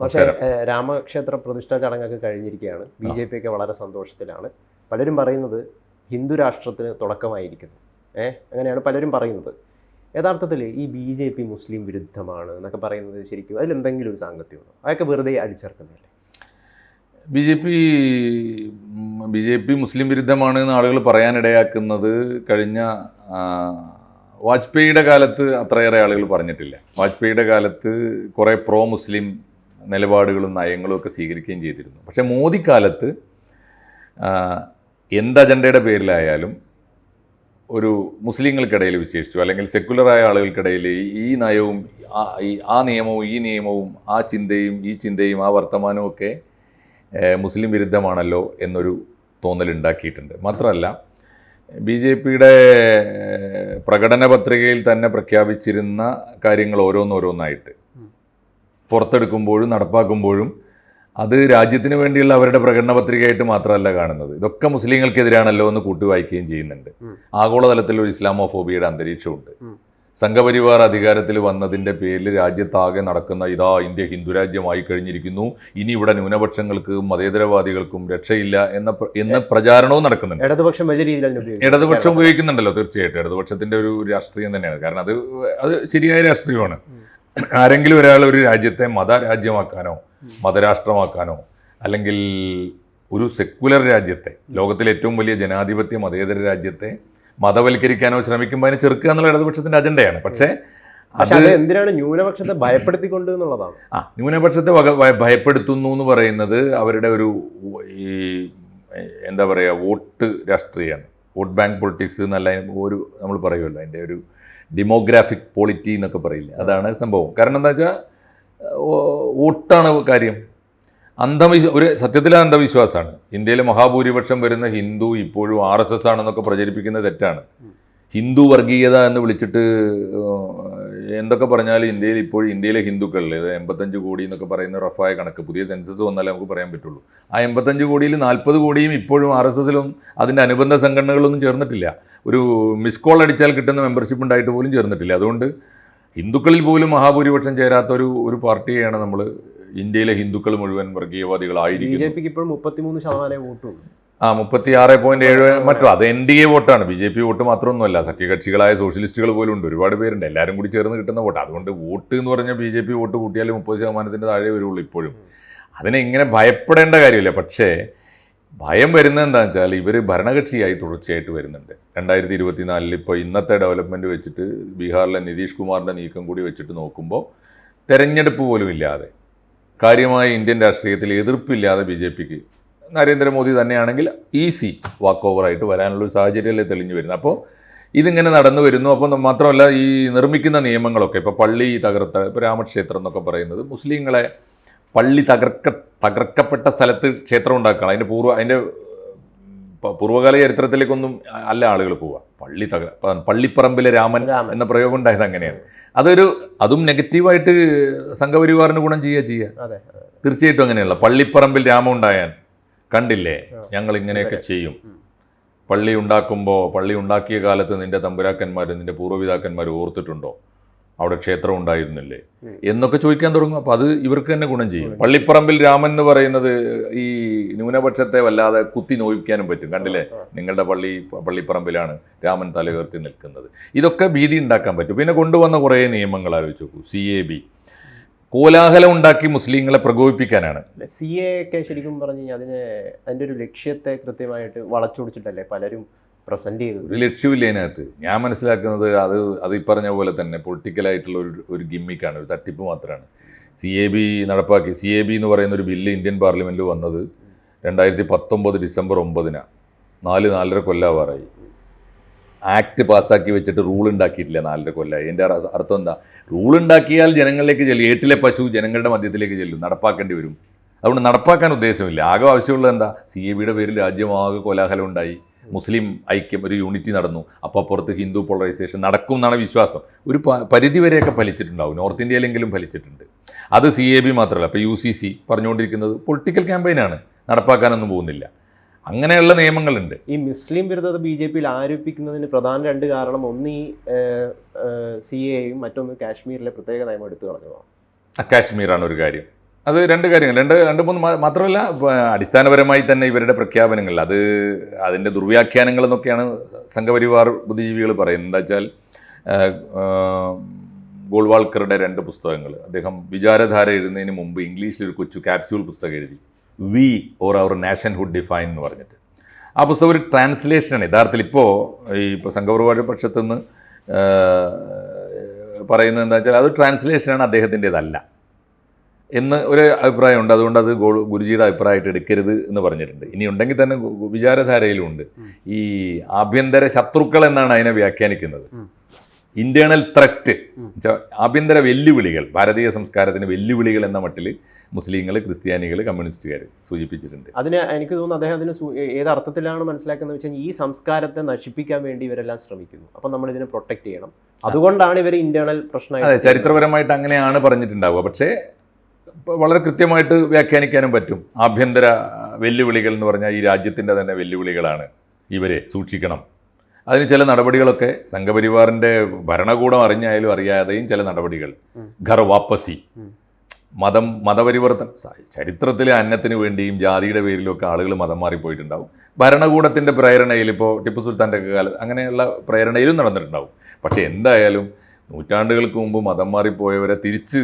പക്ഷേ രാമക്ഷേത്ര പ്രതിഷ്ഠാ ചടങ്ങൊക്കെ കഴിഞ്ഞിരിക്കുകയാണ്. ബി ജെ പി ഒക്കെ വളരെ സന്തോഷത്തിലാണ്. പലരും പറയുന്നത് ഹിന്ദു രാഷ്ട്രത്തിന് തുടക്കമായിരിക്കുന്നു. ഏഹ് അങ്ങനെയാണ് പലരും പറയുന്നത്. യഥാർത്ഥത്തിൽ ഈ ബി ജെ പി മുസ്ലിം വിരുദ്ധമാണ് എന്നൊക്കെ പറയുന്നത് ശരിക്കും അതിലെന്തെങ്കിലും ഒരു സാങ്കത്യമുണ്ടോ അതൊക്കെ വെറുതെ അടിച്ചേർക്കുന്നില്ലേ B J P B J P മുസ്ലിം വിരുദ്ധമാണ് എന്ന് ആളുകൾ പറയാനിടയാക്കുന്നത് കഴിഞ്ഞ വാജ്പേയിയുടെ കാലത്ത് അത്രയേറെ ആളുകൾ പറഞ്ഞിട്ടില്ല. വാജ്പേയിയുടെ കാലത്ത് കുറേ പ്രോ മുസ്ലിം നിലപാടുകളും നയങ്ങളും ഒക്കെ സ്വീകരിക്കുകയും ചെയ്തിരുന്നു. പക്ഷേ മോദി കാലത്ത് എന്ത് അജണ്ടയുടെ പേരിലായാലും ഒരു മുസ്ലിങ്ങൾക്കിടയിൽ വിശേഷിച്ചു അല്ലെങ്കിൽ സെക്കുലറായ ആളുകൾക്കിടയിൽ ഈ നയവും ആ നിയമവും ഈ നിയമവും ആ ചിന്തയും ഈ ചിന്തയും ആ വർത്തമാനവും ഒക്കെ മുസ്ലിം വിരുദ്ധമാണല്ലോ എന്നൊരു തോന്നലുണ്ടാക്കിയിട്ടുണ്ട് മാത്രമല്ല ബി ജെ പിയുടെ പ്രകടന പത്രികയിൽ തന്നെ പ്രഖ്യാപിച്ചിരുന്ന കാര്യങ്ങൾ ഓരോന്നോരോന്നായിട്ട് പുറത്തെടുക്കുമ്പോഴും നടപ്പാക്കുമ്പോഴും അത് രാജ്യത്തിന് വേണ്ടിയുള്ള അവരുടെ പ്രകടന പത്രികയായിട്ട് മാത്രമല്ല കാണുന്നത്. ഇതൊക്കെ മുസ്ലിങ്ങൾക്കെതിരാണല്ലോ എന്ന് കൂട്ടി വായിക്കുകയും ചെയ്യുന്നുണ്ട്. ആഗോളതലത്തിൽ ഒരു ഇസ്ലാമോഫോബിയയുടെ അന്തരീക്ഷമുണ്ട്. സംഘപരിവാർ അധികാരത്തിൽ വന്നതിന്റെ പേരിൽ രാജ്യത്താകെ നടക്കുന്ന ഇതാ ഇന്ത്യ ഹിന്ദുരാജ്യമായി കഴിഞ്ഞിരിക്കുന്നു. ഇനി ഇവിടെ ന്യൂനപക്ഷങ്ങൾക്ക് മതേതരവാദികൾക്കും രക്ഷയില്ല എന്ന എന്ന പ്രചാരണവും നടക്കുന്നുണ്ട്. ഇടതുപക്ഷം വലിയ രീതിയിൽ ഇടതുപക്ഷം ഉപയോഗിക്കുന്നുണ്ടല്ലോ തീർച്ചയായിട്ടും. ഇടതുപക്ഷത്തിന്റെ ഒരു രാഷ്ട്രീയം തന്നെയാണ്. കാരണം അത് അത് ശരിയായ രാഷ്ട്രീയമാണ്. ആരെങ്കിലും ഒരാൾ ഒരു രാജ്യത്തെ മതരാജ്യമാക്കാനോ മതരാഷ്ട്രമാക്കാനോ അല്ലെങ്കിൽ ഒരു സെക്യുലർ രാജ്യത്തെ ലോകത്തിലെ ഏറ്റവും വലിയ ജനാധിപത്യ മതേതര രാജ്യത്തെ മതവൽക്കരിക്കാനോ ശ്രമിക്കുമ്പോൾ അതിനെ ചെറുക്കുക എന്നുള്ള ഇടതുപക്ഷത്തിന്റെ അജണ്ടയാണ്. പക്ഷേ അത് എന്തിനാണ് ന്യൂനപക്ഷത്തെ ഭയപ്പെടുത്തിക്കൊണ്ട് എന്നുള്ളതാണ്? ആ ന്യൂനപക്ഷത്തെ ഭയപ്പെടുത്തുന്നു എന്ന് പറയുന്നത് അവരുടെ ഒരു ഈ എന്താ പറയുക വോട്ട് രാഷ്ട്രീയമാണ്. വോട്ട് ബാങ്ക് പൊളിറ്റിക്സ് എന്നല്ല ഒരു നമ്മൾ പറയുമല്ലോ അതിന്റെ ഒരു ഡിമോഗ്രാഫിക് പോളിറ്റി എന്നൊക്കെ പറയില്ലേ? അതാണ് സംഭവം. കാരണം എന്താ വെച്ചാൽ വോട്ടാണ് കാര്യം. അന്ധവിശ്വ ഒരു സത്യത്തിലെ അന്ധവിശ്വാസമാണ് ഇന്ത്യയിലെ മഹാഭൂരിപക്ഷം വരുന്ന ഹിന്ദു ഇപ്പോഴും ആർ എസ് എസ് ആണെന്നൊക്കെ പ്രചരിപ്പിക്കുന്ന തെറ്റാണ്. ഹിന്ദു വർഗീയത എന്ന് വിളിച്ചിട്ട് എന്തൊക്കെ പറഞ്ഞാലും ഇന്ത്യയിൽ ഇപ്പോൾ ഇന്ത്യയിലെ ഹിന്ദുക്കൾ എൺപത്തഞ്ച് കോടി എന്നൊക്കെ പറയുന്ന റഫായ കണക്ക് പുതിയ സെൻസസ് വന്നാലേ നമുക്ക് പറയാൻ പറ്റുള്ളൂ. ആ എൺപത്തഞ്ച് കോടിയിൽ നാൽപ്പത് കോടിയും ഇപ്പോഴും ആർ എസ് എസിലും അതിന്റെ അനുബന്ധ സംഘടനകളൊന്നും ചേർന്നിട്ടില്ല. ഒരു മിസ് കോൾ അടിച്ചാൽ കിട്ടുന്ന മെമ്പർഷിപ്പ് ഉണ്ടായിട്ട് പോലും ചേർന്നിട്ടില്ല. അതുകൊണ്ട് ഹിന്ദുക്കളിൽ പോലും മഹാഭൂരിപക്ഷം ചേരാത്ത ഒരു ഒരു പാർട്ടിയെയാണ് നമ്മൾ ഇന്ത്യയിലെ ഹിന്ദുക്കൾ മുഴുവൻ ബി വർഗീയവാദികളായിരിക്കും ജെ പിക്ക് ഇപ്പോഴും മുപ്പത്തിമൂന്ന് ശതമാനം വോട്ടുള്ളൂ. ആ മുപ്പത്തി ആറ് പോയിന്റ് ഏഴ് മറ്റോ അത് എൻ ഡി എ വോട്ടാണ്. ബി ജെ പി വോട്ട് മാത്രമൊന്നുമല്ല. സഖ്യകക്ഷികളായ സോഷ്യലിസ്റ്റുകൾ പോലും ഉണ്ട് ഒരുപാട് പേരുണ്ട്. എല്ലാവരും കൂടി ചേർന്ന് കിട്ടുന്ന വോട്ട്. അതുകൊണ്ട് വോട്ട് എന്ന് പറഞ്ഞാൽ ബി ജെ പി വോട്ട് കൂട്ടിയാൽ മുപ്പത് ശതമാനത്തിന്റെ താഴെ വരുള്ളൂ ഇപ്പോഴും. അതിനെ ഇങ്ങനെ ഭയപ്പെടേണ്ട കാര്യമില്ല. പക്ഷേ ഭയം വരുന്നത് എന്താണെന്ന് വെച്ചാൽ ഇവർ ഭരണകക്ഷിയായി തുടർച്ചയായിട്ട് വരുന്നുണ്ട്. രണ്ടായിരത്തി ഇരുപത്തിനാലിൽ ഇപ്പോൾ ഇന്നത്തെ ഡെവലപ്മെന്റ് വെച്ചിട്ട് ബീഹാറിലെ നിതീഷ് കുമാറിന്റെ നീക്കം കൂടി വെച്ചിട്ട് നോക്കുമ്പോൾ തെരഞ്ഞെടുപ്പ് പോലും ഇല്ലാതെ കാര്യമായ ഇന്ത്യൻ രാഷ്ട്രീയത്തിൽ എതിർപ്പില്ലാതെ ബി ജെ പിക്ക് നരേന്ദ്രമോദി തന്നെയാണെങ്കിൽ ഈസി വാക്ക് ഓവറായിട്ട് വരാനുള്ളൊരു സാഹചര്യമല്ലേ തെളിഞ്ഞു വരുന്നത്. അപ്പോൾ ഇതിങ്ങനെ നടന്നു വരുന്നു. അപ്പോൾ മാത്രമല്ല ഈ നിർമ്മിക്കുന്ന നിയമങ്ങളൊക്കെ ഇപ്പോൾ പള്ളി തകർത്ത ഇപ്പോൾ രാമക്ഷേത്രം എന്നൊക്കെ പറയുന്നത് മുസ്ലിങ്ങളെ പള്ളി തകർക്ക തകർക്കപ്പെട്ട സ്ഥലത്ത് ക്ഷേത്രം ഉണ്ടാക്കുകയാണ്. അതിന്റെ പൂർവ അതിന്റെ പൂർവകാല ചരിത്രത്തിലേക്കൊന്നും അല്ല ആളുകൾ പോവുക. പള്ളി തക പള്ളിപ്പറമ്പിലെ രാമൻ എന്ന പ്രയോഗം ഉണ്ടായത് അങ്ങനെയാണ്. അതൊരു അതും നെഗറ്റീവായിട്ട് സംഘപരിവാറിന് ഗുണം ചെയ്യുക ചെയ്യുക തീർച്ചയായിട്ടും അങ്ങനെയുള്ള പള്ളിപ്പറമ്പിൽ രാമം ഉണ്ടായാൻ കണ്ടില്ലേ. ഞങ്ങൾ ഇങ്ങനെയൊക്കെ ചെയ്യും. പള്ളി ഉണ്ടാക്കുമ്പോൾ പള്ളി ഉണ്ടാക്കിയ കാലത്ത് നിന്റെ തമ്പുരാക്കന്മാരും നിന്റെ പൂർവപിതാക്കന്മാർ ഓർത്തിട്ടുണ്ടോ? അവിടെ ക്ഷേത്രം ഉണ്ടായിരുന്നില്ലേ? എന്നൊക്കെ ചോദിക്കാൻ തുടങ്ങും. അപ്പം അത് ഇവർക്ക് തന്നെ ഗുണം ചെയ്യും. പള്ളിപ്പറമ്പിൽ രാമൻ എന്ന് പറയുന്നത് ഈ ന്യൂനപക്ഷത്തെ വല്ലാതെ കുത്തി നോയിപ്പിക്കാനും പറ്റും. കണ്ടില്ലേ? നിങ്ങളുടെ പള്ളി പള്ളിപ്പറമ്പിലാണ് രാമൻ തലകീർത്തി നിൽക്കുന്നത്. ഇതൊക്കെ ഭീതി ഉണ്ടാക്കാൻ പറ്റും. പിന്നെ കൊണ്ടുവന്ന കുറേ നിയമങ്ങൾ ആലോചിച്ച് നോക്കൂ. C A B. കോലാഹലം ഉണ്ടാക്കി മുസ്ലിങ്ങളെ പ്രകോപിപ്പിക്കാനാണ്. സി എ ഒക്കെ ശരിക്കും പറഞ്ഞു കഴിഞ്ഞാൽ അതിന് അതിന്റെ ഒരു ലക്ഷ്യത്തെ കൃത്യമായിട്ട് വളച്ചൊടിച്ചിട്ടല്ലേ പലരും പ്രസന്റ് ചെയ്തത്? ഒരു ലക്ഷ്യമില്ല അതിനകത്ത്. ഞാൻ മനസ്സിലാക്കുന്നത് അത് അത് ഈ പറഞ്ഞ പോലെ തന്നെ പൊളിറ്റിക്കലായിട്ടുള്ള ഒരു ഒരു ഗിമ്മിക്കാണ് ഒരു തട്ടിപ്പ് മാത്രമാണ് സി എ ബി നടപ്പാക്കി. സി എ ബി എന്ന് പറയുന്ന ഒരു ബില്ല് ഇന്ത്യൻ പാർലമെന്റിൽ വന്നത് രണ്ടായിരത്തി പത്തൊമ്പത് ഡിസംബർ ഒമ്പതിനാണ് നാല് നാലര കൊല്ലാവാറായി. ആക്ട് പാസ്സാക്കി വെച്ചിട്ട് റൂൾ ഉണ്ടാക്കിയിട്ടില്ല നാലര കൊല്ലമായി എന്റെ അർത്ഥം എന്താ? റൂൾ ഉണ്ടാക്കിയാൽ ജനങ്ങളിലേക്ക് ചെല്ലും. ഏട്ടിലെ പശു ജനങ്ങളുടെ മധ്യത്തിലേക്ക് ചെല്ലും. നടപ്പാക്കേണ്ടി വരും. അതുകൊണ്ട് നടപ്പാക്കാൻ ഉദ്ദേശമില്ല. ആകെ ആവശ്യമുള്ളത് എന്താ? സി എ ബിയുടെ പേരിൽ രാജ്യമാകെ കോലാഹലം ഉണ്ടായി. മുസ്ലിം ഐക്യം ഒരു യൂണിറ്റി നടന്നു. അപ്പോൾ അപ്പുറത്ത് ഹിന്ദു പോളറൈസേഷൻ നടക്കും എന്നാണ് വിശ്വാസം. ഒരു പരിധി വരെയൊക്കെ ഫലിച്ചിട്ടുണ്ടാവും. നോർത്ത് ഇന്ത്യയിലെങ്കിലും ഫലിച്ചിട്ടുണ്ട്. അത് സി എ ബി മാത്രമല്ല. അപ്പോൾ യു സി സി പറഞ്ഞുകൊണ്ടിരിക്കുന്നത് പൊളിറ്റിക്കൽ ക്യാമ്പയിനാണ്. നടപ്പാക്കാനൊന്നും പോകുന്നില്ല. അങ്ങനെയുള്ള നിയമങ്ങളുണ്ട്. ഈ മുസ്ലിം വിരുദ്ധത ബി ജെ പിയിൽ ആരോപിക്കുന്നതിന് പ്രധാന രണ്ട് കാരണം ഒന്ന് ഈ സി എയും മറ്റൊന്ന് കാശ്മീരിലെ പ്രത്യേക നിയമം എടുത്തു കളഞ്ഞതാണ് ആ കാശ്മീറാണ് ഒരു കാര്യം. അത് രണ്ട് കാര്യങ്ങൾ. രണ്ട് രണ്ട് മൂന്ന് മാത്രമല്ല അടിസ്ഥാനപരമായി തന്നെ ഇവരുടെ പ്രഖ്യാപനങ്ങൾ. അത് അതിന്റെ ദുർവ്യാഖ്യാനങ്ങൾ എന്നൊക്കെയാണ് സംഘപരിവാർ ബുദ്ധിജീവികൾ പറയുന്നത്. എന്താ വെച്ചാൽ ഗോൾവാൾക്കറുടെ രണ്ട് പുസ്തകങ്ങൾ. അദ്ദേഹം വിചാരധാര എഴുതുന്നതിന് മുമ്പ് ഇംഗ്ലീഷിൽ ഒരു കൊച്ചു കാപ്സ്യൂൾ പുസ്തകം എഴുതി. We or our nationhood define എന്ന് പറഞ്ഞിട്ട്. ആ പുസ്തകം ഒരു ട്രാൻസ്ലേഷനാണ് യഥാർത്ഥത്തിൽ ഇപ്പോൾ ഈ ഇപ്പോൾ സംഘപരിവാര പക്ഷത്തു നിന്ന് പറയുന്നത് എന്താ വെച്ചാൽ അത് ട്രാൻസ്ലേഷനാണ് അദ്ദേഹത്തിന്റെതല്ല എന്ന് ഒരു അഭിപ്രായമുണ്ട്. അതുകൊണ്ട് അത് ഗോ ഗുരുജിയുടെ അഭിപ്രായമായിട്ട് എടുക്കരുത് എന്ന് പറഞ്ഞിട്ടുണ്ട്. ഇനി ഉണ്ടെങ്കിൽ തന്നെ വിചാരധാരയിലുണ്ട് ഈ ആഭ്യന്തര ശത്രുക്കൾ എന്നാണ് അതിനെ വ്യാഖ്യാനിക്കുന്നത്. Internal internal threat. ആഭ്യന്തര വെല്ലുവിളികൾ ഭാരതീയ സംസ്കാരത്തിന് വെല്ലുവിളികൾ എന്ന മട്ടിൽ മുസ്ലിങ്ങൾ ക്രിസ്ത്യാനികൾ കമ്മ്യൂണിസ്റ്റുകാർ സൂചിപ്പിച്ചിട്ടുണ്ട്. അതിന് എനിക്ക് തോന്നുന്നു അദ്ദേഹം അതിന് ഏത് അർത്ഥത്തിലാണ് മനസ്സിലാക്കുന്നത് വെച്ചാൽ ഈ സംസ്കാരത്തെ നശിപ്പിക്കാൻ വേണ്ടി ഇവരെല്ലാം ശ്രമിക്കുന്നു. അപ്പം നമ്മൾ ഇതിനെ പ്രൊട്ടക്ട് ചെയ്യണം. അതുകൊണ്ടാണ് ഇവർ ഇന്റേണൽ പ്രശ്നം അതെ ചരിത്രപരമായിട്ട് അങ്ങനെയാണ് പറഞ്ഞിട്ടുണ്ടാവുക. പക്ഷേ വളരെ കൃത്യമായിട്ട് വ്യാഖ്യാനിക്കാനും പറ്റും. ആഭ്യന്തര വെല്ലുവിളികൾ എന്ന് പറഞ്ഞാൽ ഈ രാജ്യത്തിന്റെ തന്നെ വെല്ലുവിളികളാണ് ഇവരെ സൂക്ഷിക്കണം. അതിന് ചില നടപടികളൊക്കെ സംഘപരിവാറിന്റെ ഭരണകൂടം അറിഞ്ഞായാലും അറിയാതെയും ചില നടപടികൾ. ഘർ വാപ്പസി. മതം മതപരിവർത്തനം. ചരിത്രത്തിലെ അന്നത്തിന് വേണ്ടിയും ജാതിയുടെ പേരിലൊക്കെ ആളുകൾ മതം മാറിപ്പോയിട്ടുണ്ടാവും. ഭരണകൂടത്തിന്റെ പ്രേരണയിൽ ഇപ്പോൾ ടിപ്പു സുൽത്താന്റെ ഒക്കെ കാലത്ത് അങ്ങനെയുള്ള പ്രേരണയിലും നടന്നിട്ടുണ്ടാവും. പക്ഷേ എന്തായാലും നൂറ്റാണ്ടുകൾക്ക് മുമ്പ് മതം മാറിപ്പോയവരെ തിരിച്ച്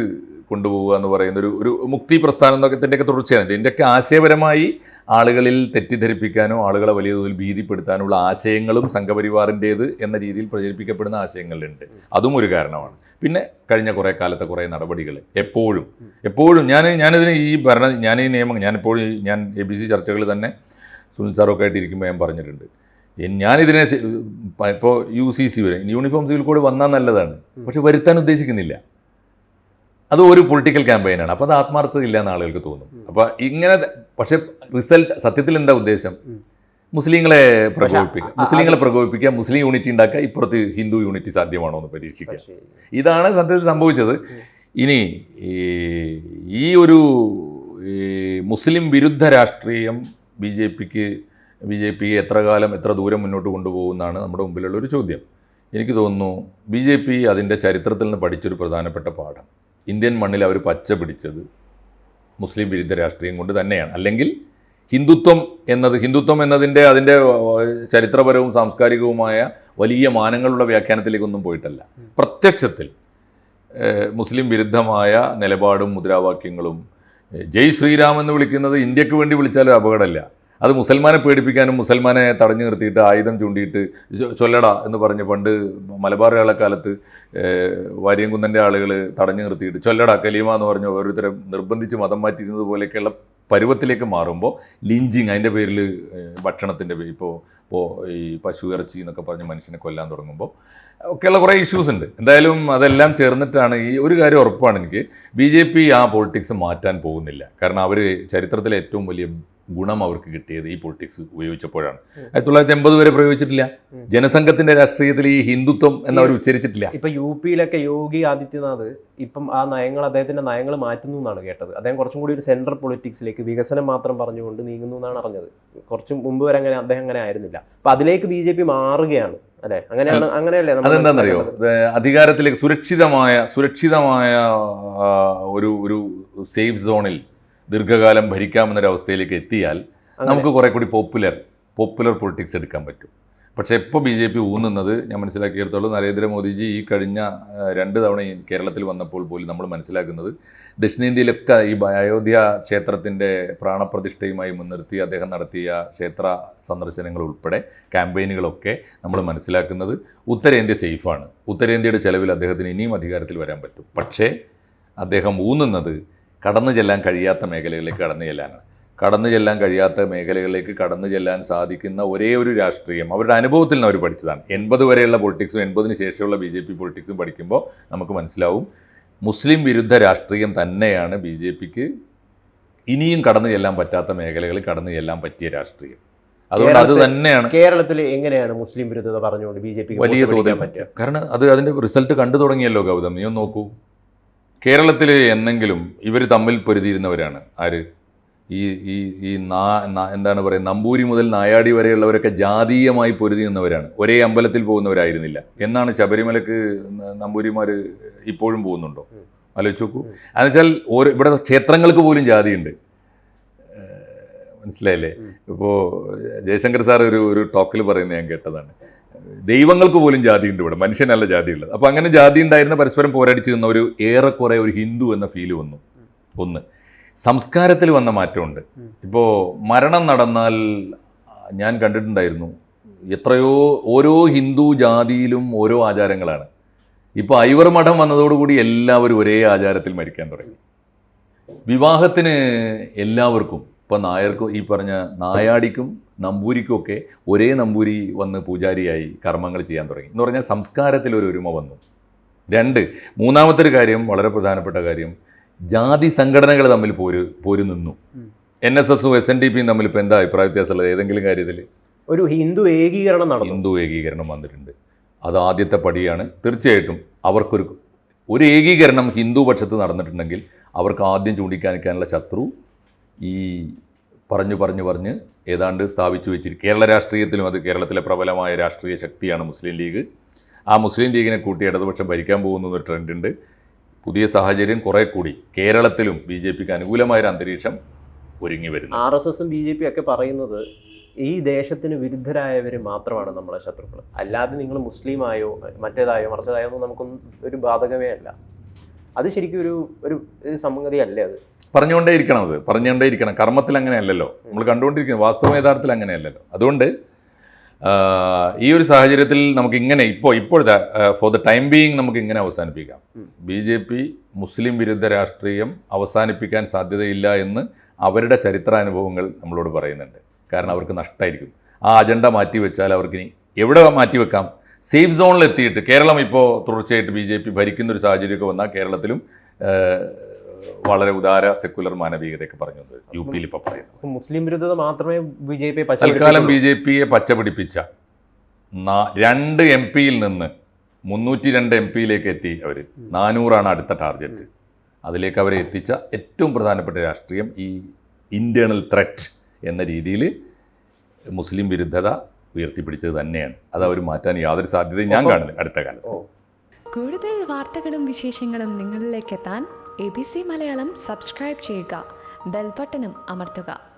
കൊണ്ടുപോവുക എന്ന് പറയുന്ന ഒരു ഒരു മുക്തി പ്രസ്ഥാനം എന്നൊക്കെ ഇതിന്റെയൊക്കെ തുടർച്ചയാണ്. ഇതിന്റെയൊക്കെ ആശയപരമായി ആളുകളിൽ തെറ്റിദ്ധരിപ്പിക്കാനോ ആളുകളെ വലിയ തോതിൽ ഭീതിപ്പെടുത്താനുള്ള ആശയങ്ങളും സംഘപരിവാറിന്റേത് എന്ന രീതിയിൽ പ്രചരിപ്പിക്കപ്പെടുന്ന ആശയങ്ങളുണ്ട്. അതും ഒരു കാരണമാണ്. പിന്നെ കഴിഞ്ഞ കുറേ കാലത്തെ കുറേ നടപടികൾ എപ്പോഴും എപ്പോഴും ഞാൻ ഞാനിതിന് ഈ ഭരണ ഞാൻ ഈ നിയമം ഞാനിപ്പോഴും ഞാൻ എ ബി സി ചർച്ചകൾ തന്നെ സുനിൽ സാറൊക്കെ ആയിട്ട് ഇരിക്കുമ്പോൾ ഞാൻ പറഞ്ഞിട്ടുണ്ട്. ഞാനിതിനെ ഇപ്പോൾ യു സി സി വരെ യൂണിഫോം സിവിൽ കോഡ് വന്നാൽ നല്ലതാണ്. പക്ഷെ വരുത്താൻ ഉദ്ദേശിക്കുന്നില്ല. അത് ഒരു പൊളിറ്റിക്കൽ ക്യാമ്പയിനാണ്. അപ്പോൾ അത് ആത്മാർത്ഥത ഇല്ല എന്ന് ആളുകൾക്ക് തോന്നും. അപ്പോൾ ഇങ്ങനെ പക്ഷെ റിസൾട്ട് സത്യത്തിൽ എന്താ ഉദ്ദേശം. മുസ്ലിങ്ങളെ പ്രകോപിപ്പിക്കുക മുസ്ലിങ്ങളെ പ്രകോപിപ്പിക്കുക മുസ്ലിം യൂണിറ്റി ഉണ്ടാക്കുക ഇപ്പുറത്ത് ഹിന്ദു യൂണിറ്റി സാധ്യമാണോ എന്ന് പരീക്ഷിക്കുക ഇതാണ് സത്യത്തിൽ സംഭവിച്ചത്. ഇനി ഈ ഒരു മുസ്ലിം വിരുദ്ധ രാഷ്ട്രീയം ബി ജെ പിക്ക് ബി ജെ പി എത്ര കാലം എത്ര ദൂരം മുന്നോട്ട് കൊണ്ടുപോകുമെന്നാണ് നമ്മുടെ മുമ്പിലുള്ള ഒരു ചോദ്യം. എനിക്ക് തോന്നുന്നു ബി ജെ പി അതിന്റെ ചരിത്രത്തിൽ നിന്ന് പഠിച്ചൊരു പ്രധാനപ്പെട്ട പാഠം. ഇന്ത്യൻ മണ്ണിൽ അവർ പച്ച പിടിച്ചത് മുസ്ലിം വിരുദ്ധ രാഷ്ട്രീയം കൊണ്ട് തന്നെയാണ്. അല്ലെങ്കിൽ ഹിന്ദുത്വം എന്നത് ഹിന്ദുത്വം എന്നതിന്റെ അതിന്റെ ചരിത്രപരവും സാംസ്കാരികവുമായ വലിയ മാനങ്ങളുള്ള വ്യാഖ്യാനത്തിലേക്കൊന്നും പോയിട്ടല്ല. പ്രത്യക്ഷത്തിൽ മുസ്ലിം വിരുദ്ധമായ നിലപാടും മുദ്രാവാക്യങ്ങളും ജയ് ശ്രീരാം എന്ന് വിളിക്കുന്നത് ഇന്ത്യയ്ക്ക് വേണ്ടി വിളിച്ചാലും അപകടമില്ല. അത് മുസൽമാനെ പേടിപ്പിക്കാനും മുസൽമാനെ തടഞ്ഞു നിർത്തിയിട്ട് ആയുധം ചൂണ്ടിയിട്ട് ചൊല്ലട എന്ന് പറഞ്ഞ് പണ്ട് മലബാർ കാലത്ത് വാര്യംകുന്നന്റെ ആളുകൾ തടഞ്ഞു നിർത്തിയിട്ട് ചൊല്ലട കലീമ എന്ന് പറഞ്ഞ് ഓരോരുത്തരെ നിർബന്ധിച്ച് മതം മാറ്റിയിരുന്നത് പോലെയൊക്കെയുള്ള പരുവത്തിലേക്ക് മാറുമ്പോൾ ലിഞ്ചിങ് അതിന്റെ പേരിൽ ഭക്ഷണത്തിന്റെ ഇപ്പോൾ ഇപ്പോൾ ഈ പശു ഇറച്ചി എന്നൊക്കെ പറഞ്ഞ് മനുഷ്യനെ കൊല്ലാൻ തുടങ്ങുമ്പോൾ ഒക്കെയുള്ള കുറേ ഇഷ്യൂസ് ഉണ്ട്. എന്തായാലും അതെല്ലാം ചേർന്നിട്ടാണ് ഈ ഒരു കാര്യം ഉറപ്പാണ് എനിക്ക്. ബി ജെ പി ആ പോളിറ്റിക്സ് മാറ്റാൻ പോകുന്നില്ല. കാരണം അവർ ചരിത്രത്തിലെ ഏറ്റവും വലിയ ഗുണം അവർക്ക് കിട്ടിയത് ഈ പൊളിറ്റിക്സ് ഉപയോഗിച്ചപ്പോഴാണ്. ആയിരത്തി തൊള്ളായിരത്തി എൺപത് വരെ പ്രയോഗിച്ചിട്ടില്ല. ജനസംഘത്തിന്റെ രാഷ്ട്രീയത്തിൽ ഈ ഹിന്ദുത്വം എന്നവർ ഉച്ചരിച്ചിട്ടില്ല. ഇപ്പൊ യു പിയിലൊക്കെ യോഗി ആദിത്യനാഥ് ഇപ്പം ആ നയങ്ങൾ അദ്ദേഹത്തിന്റെ നയങ്ങൾ മാറ്റുന്നു എന്നാണ് കേട്ടത്. അദ്ദേഹം കുറച്ചും കൂടി ഒരു സെൻട്രൽ പൊളിറ്റിക്സിലേക്ക് വികസനം മാത്രം പറഞ്ഞുകൊണ്ട് നീങ്ങുന്നു എന്നാണ് അറിഞ്ഞത്. കുറച്ച് മുമ്പ് വരെ അങ്ങനെ അദ്ദേഹം അങ്ങനെ ആയിരുന്നില്ല. അപ്പൊ അതിലേക്ക് ബി ജെ പി മാറുകയാണ് അല്ലെ? അങ്ങനെയാണ് അങ്ങനെയല്ലേ അതെന്താണെന്നറിയോ? അധികാരത്തിലേക്ക് സുരക്ഷിതമായ സുരക്ഷിതമായ ഒരു ഒരു സേഫ് സോണിൽ ദീർഘകാലം ഭരിക്കാമെന്നൊരവസ്ഥയിലേക്ക് എത്തിയാൽ നമുക്ക് കുറെ കൂടി പോപ്പുലർ പോപ്പുലർ പൊളിറ്റിക്സ് എടുക്കാൻ പറ്റും. പക്ഷേ ഇപ്പോൾ ബി ജെ പി ഊന്നുന്നത് ഞാൻ മനസ്സിലാക്കിയിടത്തോളം നരേന്ദ്രമോദിജി ഈ കഴിഞ്ഞ രണ്ട് തവണ കേരളത്തിൽ വന്നപ്പോൾ പോലും നമ്മൾ മനസ്സിലാക്കുന്നത് ദക്ഷിണേന്ത്യയിലൊക്കെ ഈ അയോധ്യ ക്ഷേത്രത്തിന്റെ പ്രാണപ്രതിഷ്ഠയുമായി മുൻനിർത്തി അദ്ദേഹം നടത്തിയ ക്ഷേത്ര സന്ദർശനങ്ങൾ ഉൾപ്പെടെ ക്യാമ്പയിനുകളൊക്കെ നമ്മൾ മനസ്സിലാക്കുന്നത് ഉത്തരേന്ത്യ സേഫാണ്. ഉത്തരേന്ത്യയുടെ ചെലവിൽ അദ്ദേഹത്തിന് ഇനിയും അധികാരത്തിൽ വരാൻ പറ്റും. പക്ഷേ അദ്ദേഹം ഊന്നുന്നത് കടന്നു ചെല്ലാൻ കഴിയാത്ത മേഖലകളിലേക്ക് കടന്നു ചെല്ലാനാണ്. കടന്നു ചെല്ലാൻ കഴിയാത്ത മേഖലകളിലേക്ക് കടന്നു ചെല്ലാൻ സാധിക്കുന്ന ഒരേ ഒരു രാഷ്ട്രീയം അവരുടെ അനുഭവത്തിൽ നിന്ന് അവർ പഠിച്ചതാണ്. എൺപത് വരെയുള്ള പൊളിറ്റിക്സും എൺപതിന് ശേഷമുള്ള ബി ജെ പി പൊളിറ്റിക്സും പഠിക്കുമ്പോൾ നമുക്ക് മനസ്സിലാവും മുസ്ലിം വിരുദ്ധ രാഷ്ട്രീയം തന്നെയാണ് ബി ജെ പിക്ക് ഇനിയും കടന്നു ചെല്ലാൻ പറ്റാത്ത മേഖലകളിൽ കടന്നു ചെല്ലാൻ പറ്റിയ രാഷ്ട്രീയം. അതുകൊണ്ട് അത് തന്നെയാണ് കേരളത്തിൽ എങ്ങനെയാണ് മുസ്ലിം വിരുദ്ധത പറഞ്ഞുകൊണ്ട് ബി ജെ പി വലിയ തോതിൽ പറ്റുക? കാരണം അത് അതിന്റെ റിസൾട്ട് കണ്ടു തുടങ്ങിയല്ലോ ഗൗതം. നീ ഒന്ന് നോക്കൂ. കേരളത്തിൽ എന്നെങ്കിലും ഇവർ തമ്മിൽ പൊരുതിയിരുന്നവരാണ്. ആര്? ഈ ഈ ഈ നാ എന്താണ് പറയുക നമ്പൂരി മുതൽ നായാടി വരെയുള്ളവരൊക്കെ ജാതീയമായി പൊരുതി നിന്നവരാണ് ഒരേ അമ്പലത്തിൽ പോകുന്നവരായിരുന്നില്ല. എന്നാണ് ശബരിമലക്ക് നമ്പൂരിമാർ ഇപ്പോഴും പോകുന്നുണ്ടോ? ആലോചിച്ച് നോക്കൂ. എന്നുവെച്ചാൽ ഓരോ ഇവിടെ ക്ഷേത്രങ്ങൾക്ക് പോലും ജാതിയുണ്ട്. മനസ്സിലായില്ലേ? ഇപ്പോൾ ജയശങ്കർ സാർ ഒരു ഒരു ടോക്കിൽ പറയുന്നത് ഞാൻ കേട്ടതാണ്. ദൈവങ്ങൾക്ക് പോലും ജാതിയുണ്ട് ഇവിടെ. മനുഷ്യനല്ല ജാതിയുള്ളത്. അപ്പോൾ അങ്ങനെ ജാതി ഉണ്ടായിരുന്ന പരസ്പരം പോരാടിച്ച് നിന്ന ഒരു ഏറെക്കുറെ ഒരു ഹിന്ദു എന്ന ഫീൽ വന്നു. ഒന്ന്. സംസ്കാരത്തിൽ വന്ന മാറ്റമുണ്ട്. ഇപ്പോൾ മരണം നടന്നാൽ ഞാൻ കണ്ടിട്ടുണ്ടായിരുന്നു. എത്രയോ ഓരോ ഹിന്ദു ജാതിയിലും ഓരോ ആചാരങ്ങളാണ്. ഇപ്പോൾ ഐവർ മഠം വന്നതോടുകൂടി എല്ലാവരും ഒരേ ആചാരത്തിൽ മരിക്കാൻ തുടങ്ങി. വിവാഹത്തിന് എല്ലാവർക്കും ഇപ്പം നായർക്കും ഈ പറഞ്ഞ നായാടിക്കും നമ്പൂരിക്കും ഒക്കെ ഒരേ നമ്പൂരി വന്ന് പൂജാരിയായി കർമ്മങ്ങൾ ചെയ്യാൻ തുടങ്ങി. എന്ന് പറഞ്ഞാൽ സംസ്കാരത്തിൽ ഒരു ഒരുമ വന്നു. രണ്ട് മൂന്നാമത്തെ ഒരു കാര്യം വളരെ പ്രധാനപ്പെട്ട കാര്യം ജാതി സംഘടനകൾ തമ്മിൽ പോര് പോര് നിന്നു. എൻ എസ് എസും എസ് എൻ ഡി പിയും തമ്മിൽ ഇപ്പോൾ എന്താ അഭിപ്രായ വ്യത്യാസമുള്ളത്? ഏതെങ്കിലും കാര്യത്തിൽ? ഒരു ഹിന്ദു ഏകീകരണം നടന്നു. ഹിന്ദു ഏകീകരണം വന്നിട്ടുണ്ട്. അത് ആദ്യത്തെ പടിയാണ്. തീർച്ചയായിട്ടും അവർക്കൊരു ഒരു ഏകീകരണം ഹിന്ദു പക്ഷത്ത് നടന്നിട്ടുണ്ടെങ്കിൽ അവർക്ക് ആദ്യം ചൂണ്ടിക്കാണിക്കാനുള്ള ശത്രു ഈ പറഞ്ഞു പറഞ്ഞു പറഞ്ഞ് ഏതാണ്ട് സ്ഥാപിച്ചു വെച്ചിരിക്കും കേരള രാഷ്ട്രീയത്തിലും അത് കേരളത്തിലെ പ്രബലമായ രാഷ്ട്രീയ ശക്തിയാണ് മുസ്ലിം ലീഗ്. ആ മുസ്ലിം ലീഗിനെ കൂട്ടി ഇടതുപക്ഷം ഭരിക്കാൻ പോകുന്ന ഒരു ട്രെൻഡുണ്ട് പുതിയ സാഹചര്യം കുറേ കൂടി. കേരളത്തിലും ബി ജെ പിക്ക് അനുകൂലമായൊരു അന്തരീക്ഷം ഒരുങ്ങി വരുന്നു. ആർ എസ് എസും ബി ജെ പി ഒക്കെ പറയുന്നത് ഈ ദേശത്തിന് വിരുദ്ധരായവർ മാത്രമാണ് നമ്മളെ ശത്രുക്കൾ അല്ലാതെ നിങ്ങൾ മുസ്ലിമായോ മറ്റേതായോ മറിച്ചതായോ ഒന്നും നമുക്കൊന്നും ഒരു ബാധകമേ അല്ല. അത് ശരിക്കും ഒരു ഒരു സംഗതി അല്ലേ അത്? പറഞ്ഞുകൊണ്ടേ ഇരിക്കണം അത്. പറഞ്ഞുകൊണ്ടേ ഇരിക്കണം കർമ്മത്തിൽ അങ്ങനെയല്ലല്ലോ. നമ്മൾ കണ്ടുകൊണ്ടിരിക്കുന്നത് വാസ്തവ യഥാർത്ഥത്തിൽ അങ്ങനെയല്ലല്ലോ. അതുകൊണ്ട് ഈ ഒരു സാഹചര്യത്തിൽ നമുക്ക് ഇങ്ങനെ ഇപ്പോൾ ഇപ്പോഴത്തെ ഫോർ ദ ടൈം ബീയിങ് നമുക്ക് ഇങ്ങനെ അവസാനിപ്പിക്കാം. ബി ജെ പി മുസ്ലിം വിരുദ്ധ രാഷ്ട്രീയം അവസാനിപ്പിക്കാൻ സാധ്യതയില്ല എന്ന് അവരുടെ ചരിത്രാനുഭവങ്ങൾ നമ്മളോട് പറയുന്നുണ്ട്. കാരണം അവർക്ക് നഷ്ടമായിരിക്കും ആ അജണ്ട മാറ്റി വെച്ചാൽ അവർക്ക് ഇനി എവിടെ മാറ്റി വെക്കാം സേഫ് സോണിൽ എത്തിയിട്ട് കേരളം ഇപ്പോൾ തുടർച്ചയായിട്ട് ബി ജെ പി ഭരിക്കുന്ന ഒരു സാഹചര്യമൊക്കെ വന്നാൽ കേരളത്തിലും വളരെ ഉദാര സെക്കുലർ മാനവികതയൊക്കെ പറഞ്ഞു യു പിയിൽ ഇപ്പോൾ പറയുന്നത് മുസ്ലിം വിരുദ്ധത മാത്രമേ ബി ജെ പി തൽക്കാലം ബി ജെ പിയെ പച്ചപിടിപ്പിച്ച രണ്ട് എം പിയിൽ നിന്ന് മുന്നൂറ്റി രണ്ട് എം പിയിലേക്ക് എത്തി അവർ നാനൂറാണ് അടുത്ത ടാർഗറ്റ്. അതിലേക്ക് അവരെ എത്തിച്ച ഏറ്റവും പ്രധാനപ്പെട്ട രാഷ്ട്രീയം ഈ ഇന്റേണൽ ത്രെറ്റ് എന്ന രീതിയിൽ മുസ്ലിം വിരുദ്ധത ഉയർത്തിപ്പിടിച്ചത് തന്നെയാണ്. അത് അവർ മാറ്റാൻ യാതൊരു സാധ്യതയും ഞാൻ കാണുന്നില്ല അടുത്ത കാലത്ത്. കൂടുതൽ വാർത്തകളും വിശേഷങ്ങളും നിങ്ങളിലേക്ക് എത്താൻ A B C Malayalam subscribe ചെയ്യുക. ബെൽബട്ടനും അമർത്തുക.